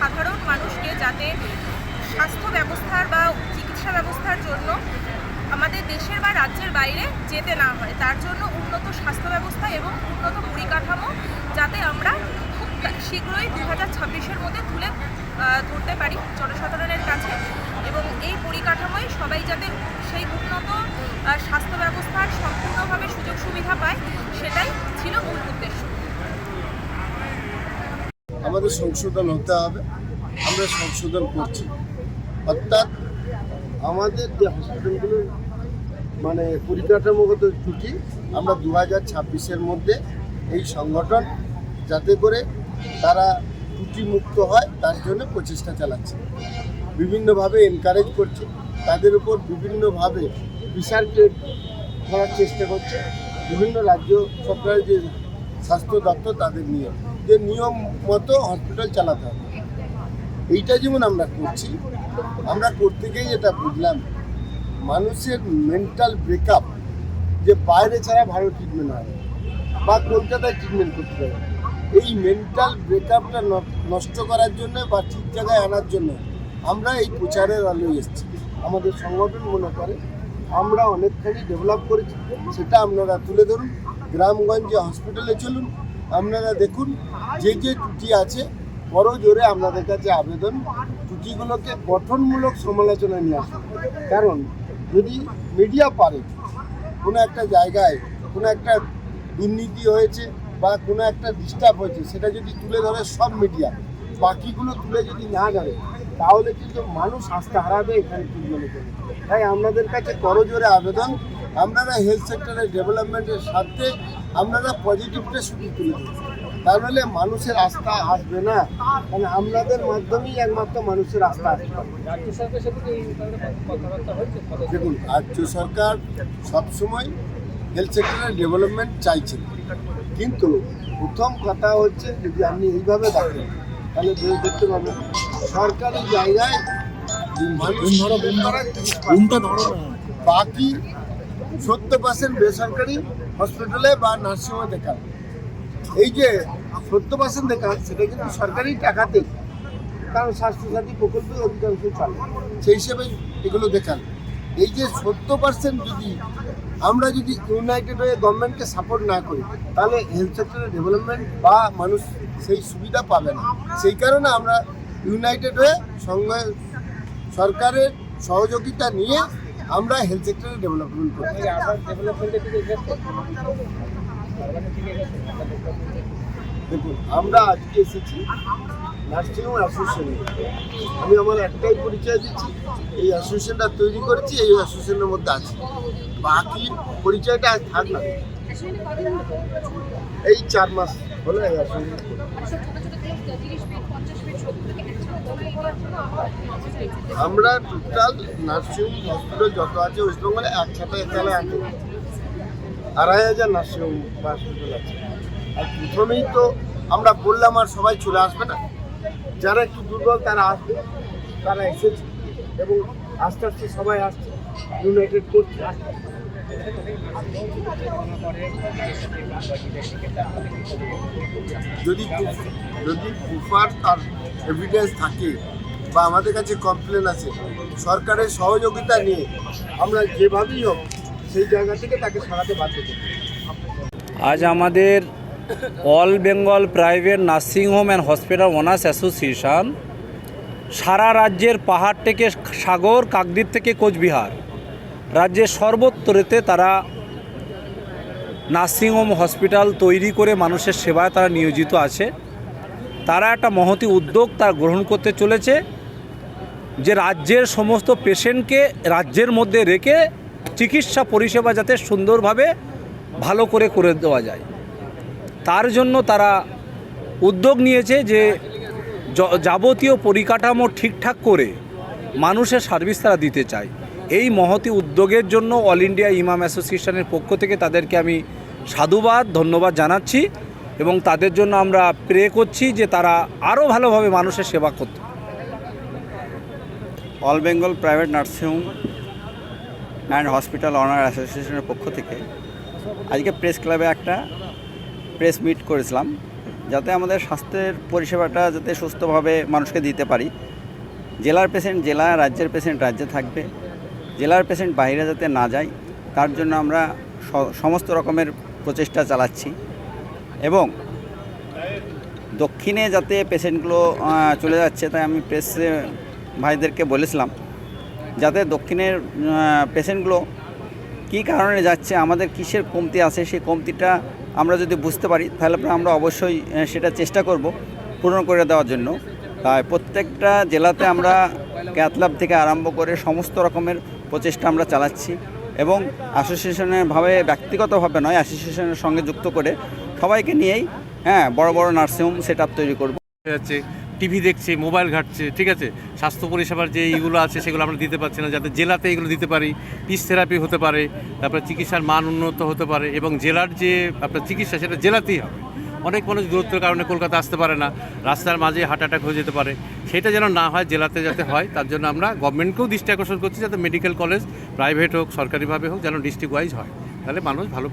সাধারণ মানুষকে যাতে স্বাস্থ্য ব্যবস্থার বা চিকিৎসা ব্যবস্থার জন্য আমাদের দেশের বা রাজ্যের বাইরে যেতে না হয়, তার জন্য উন্নত স্বাস্থ্য ব্যবস্থা এবং উন্নত পরিকাঠামো যাতে আমরা খুব শীঘ্রই দু হাজার ছাব্বিশের মধ্যে তুলে ধরতে পারি জনসাধারণের কাছে এবং এই পরিকাঠামোয় সবাই যাতে সেই উন্নত স্বাস্থ্য ব্যবস্থার সম্পূর্ণভাবে সুযোগ সুবিধা পায় সেটা আমাদের সংশোধন হতে হবে, আমরা সংশোধন করছি। অর্থাৎ আমাদের যে হসপিটালগুলো মানে পরিকাঠামোগত ত্রুটি আমরা দু হাজার ছাব্বিশের মধ্যে এই সংগঠন যাতে করে তারা ত্রুটিমুক্ত হয়, তার জন্য প্রচেষ্টা চালাচ্ছে। বিভিন্নভাবে এনকারেজ করছে, তাদের উপর বিভিন্নভাবে বিচারকে করার চেষ্টা করছে। বিভিন্ন রাজ্য সরকারের যে স্বাস্থ্য দপ্তর, তাদের নিয়ম যে নিয়ম মতো হসপিটাল চালাতে হবে। এইটা যেমন আমরা করছি, আমরা করতে গিয়ে যেটা বুঝলাম, মানুষের মেন্টাল ব্রেকআপ যে বাইরে ছাড়া ভালো ট্রিটমেন্ট হয় বা কলকাতায় ট্রিটমেন্ট করতে হবে এই মেন্টাল ব্রেকআপটা নষ্ট করার জন্য বা ঠিক জায়গায় আনার জন্য আমরা এই প্রচারের আলোয় এসেছি। আমাদের সংগঠন মনে করে, আমরা অনেকখানি ডেভেলপ করেছি, সেটা আপনারা তুলে ধরুন। গ্রামগঞ্জে হসপিটালে চলুন আপনারা দেখুন, যে যে ত্রুটি আছে, বড় জোরে আপনাদের কাছে আবেদন। ত্রুটিগুলোকে গঠনমূলক সমালোচনা নিয়ে আসুন কারণ, যদি মিডিয়া পারে, কোনো একটা জায়গায় কোনো একটা দুর্নীতি হয়েছে বা কোনো একটা ডিস্টার্ব হয়েছে, সেটা যদি তুলে ধরে সব মিডিয়া বাকিগুলো তুলে যদি না ধরে, তাহলে কিন্তু মানুষ আস্থা হারাবে এখানে করে তাই আপনাদের কাছে করজোরে আবেদন আপনারা হেলথ সেক্টরের ডেভেলপমেন্টের স্বার্থে আপনারা পজিটিভটা শুধু তুলে দিন তাহলে মানুষের আস্থা আসবে না। কারণ আপনাদের মাধ্যমেই একমাত্র মানুষের আস্থা আসবে। দেখুন রাজ্য সরকার সবসময় হেলথ সেক্টরের ডেভেলপমেন্ট চাইছেন কিন্তু প্রথম কথা হচ্ছে যদি আপনি এইভাবে দেখেন তাহলে দেখতে পাবেন সরকারি জায়গায় মানুষ বাকি সত্তর পার্সেন্ট বেসরকারি হসপিটালে বা নার্সিংহোমে দেখান এই যে সত্তর পার্সেন্ট দেখান সেটা কিন্তু সরকারি টাকাতেই। কারণ স্বাস্থ্যসাথী প্রকল্পে অধিকাংশ চলে। সেই হিসেবে এগুলো দেখান এই যে সত্তর পার্সেন্ট যদি আমরা যদি ইউনাইটেড হয়ে গভর্নমেন্টকে সাপোর্ট না করি, তাহলে হেলথ সেক্টরের ডেভেলপমেন্ট বা মানুষ সেই সুবিধা পাবে না। সেই কারণে আমরা ইউনাইটেড হয়ে সঙ্গে সরকারের সহযোগিতা নিয়ে আমরা হেলথ সেক্টরের ডেভেলপমেন্ট করি দেখুন আমরা আজকে এসেছি নার্সিংহোম অ্যাসোসিয়েশনে আমি আমার একটাই পরিচয় দিচ্ছি এই অ্যাসোসিয়েশনটা তৈরি করেছি এই অ্যাসোসিয়েশনের মধ্যে আছি। বাকি পরিচয়টা আজ থাক না এই চার মাস হলো এই অ্যাসোসিয়েশন আমরা টোটাল নার্সিংহোম হসপিটাল যত আছে ওয়েস্টবেঙ্গলে একসাথে তাহলে আছে। আড়াই হাজার নার্সিংহোম হসপিটাল আছে। আর প্রথমেই তো আমরা বললাম আর সবাই চলে আসবে না। যারা একটু দুর্বল তারা আসবে, তারা এসেছে এবং আস্তে আস্তে সবাই আসছে। ইউনাইটেড করছে। যদি যদি প্রুফার তার এভিডেন্স থাকে বা আমাদের কাছে কমপ্লেন আছে, সরকারের সহযোগিতা নিয়ে আমরা যেভাবেই হোক সেই জায়গা থেকে তাকে সরাতে বাধ্য আজ আমাদের all Bengal private nursing home and hospital owners association সারা রাজ্যের পাহাড় থেকে সাগর, কাকদ্বীপ থেকে কোচবিহার। রাজ্যের সর্বত্রতে তারা নার্সিংহোম হসপিটাল তৈরি করে মানুষের সেবায় তারা নিয়োজিত আছে। তারা একটা মহতি উদ্যোগ তারা গ্রহণ করতে চলেছে যে রাজ্যের সমস্ত পেশেন্টকে রাজ্যের মধ্যে রেখে চিকিৎসা পরিষেবা যাতে সুন্দরভাবে ভালো করে করে দেওয়া যায়। তার জন্য তারা উদ্যোগ নিয়েছে যে যাবতীয় পরিকাঠামো ঠিকঠাক করে মানুষের সার্ভিস তারা দিতে চায়। এই মহতি উদ্যোগের জন্য অল ইন্ডিয়া ইমাম অ্যাসোসিয়েশনের পক্ষ থেকে তাদেরকে আমি সাধুবাদ, ধন্যবাদ জানাচ্ছি এবং তাদের জন্য আমরা প্রে করছি যে তারা আরও ভালোভাবে মানুষের সেবা করত। All Bengal private nursing home and hospital owner অ্যাসোসিয়েশনের পক্ষ থেকে আজকে প্রেস ক্লাবে একটা প্রেস মিট করেছিলাম, যাতে আমাদের স্বাস্থ্যের পরিষেবাটা যাতে সুস্থভাবে মানুষকে দিতে পারি। জেলার পেশেন্ট জেলা, রাজ্যের পেশেন্ট রাজ্যে থাকবে। জেলার পেশেন্ট বাইরে যাতে না যায়, তার জন্য আমরা সমস্ত রকমের প্রচেষ্টা চালাচ্ছি এবং দক্ষিণে যাতে পেশেন্টগুলো চলে যাচ্ছে, তাই আমি প্রেস ভাইদেরকে বলেছিলাম, যাতে দক্ষিণের পেশেন্টগুলো কী কারণে যাচ্ছে, আমাদের কিসের কমতি আছে, সেই কমতিটা আমরা যদি বুঝতে পারি, তাহলে আমরা অবশ্যই সেটা চেষ্টা করব পূরণ করে দেওয়ার জন্য। তাই প্রত্যেকটা জেলাতে আমরা ক্যাথল্যাব থেকে আরম্ভ করে সমস্ত রকমের প্রচেষ্টা আমরা চালাচ্ছি এবং অ্যাসোসিয়েশনের ভাবে ব্যক্তিগতভাবে নয় অ্যাসোসিয়েশনের সঙ্গে যুক্ত করে সবাইকে নিয়েই হ্যাঁ বড় বড় নার্সিংহোম সেট তৈরি করব। যাচ্ছে টিভি দেখছে মোবাইল ঘাটছে, ঠিক আছে? স্বাস্থ্য পরিষেবার যে এইগুলো আছে সেগুলো আমরা দিতে পারছি না, যাতে জেলাতে এগুলো দিতে পারি। পিস থেরাপি হতে পারে, তারপরে চিকিৎসার মান উন্নত হতে পারে এবং জেলার যে আপনার চিকিৎসা, সেটা জেলাতেই হবে। অনেক মানুষ দূরত্বের কারণে কলকাতা আসতে পারে না, রাস্তার মাঝে হার্ট অ্যাটাক হয়ে যেতে পারে। সেটা যেন না হয়, জেলাতে যাতে হয়, তার জন্য আমরা গভর্নমেন্টকেও দৃষ্টি আকর্ষণ করছি যাতে মেডিকেল কলেজ প্রাইভেট হোক, সরকারিভাবে হোক যেন ডিস্ট্রিক্ট ওয়াইজ হয়। তাহলে মানুষ ভালো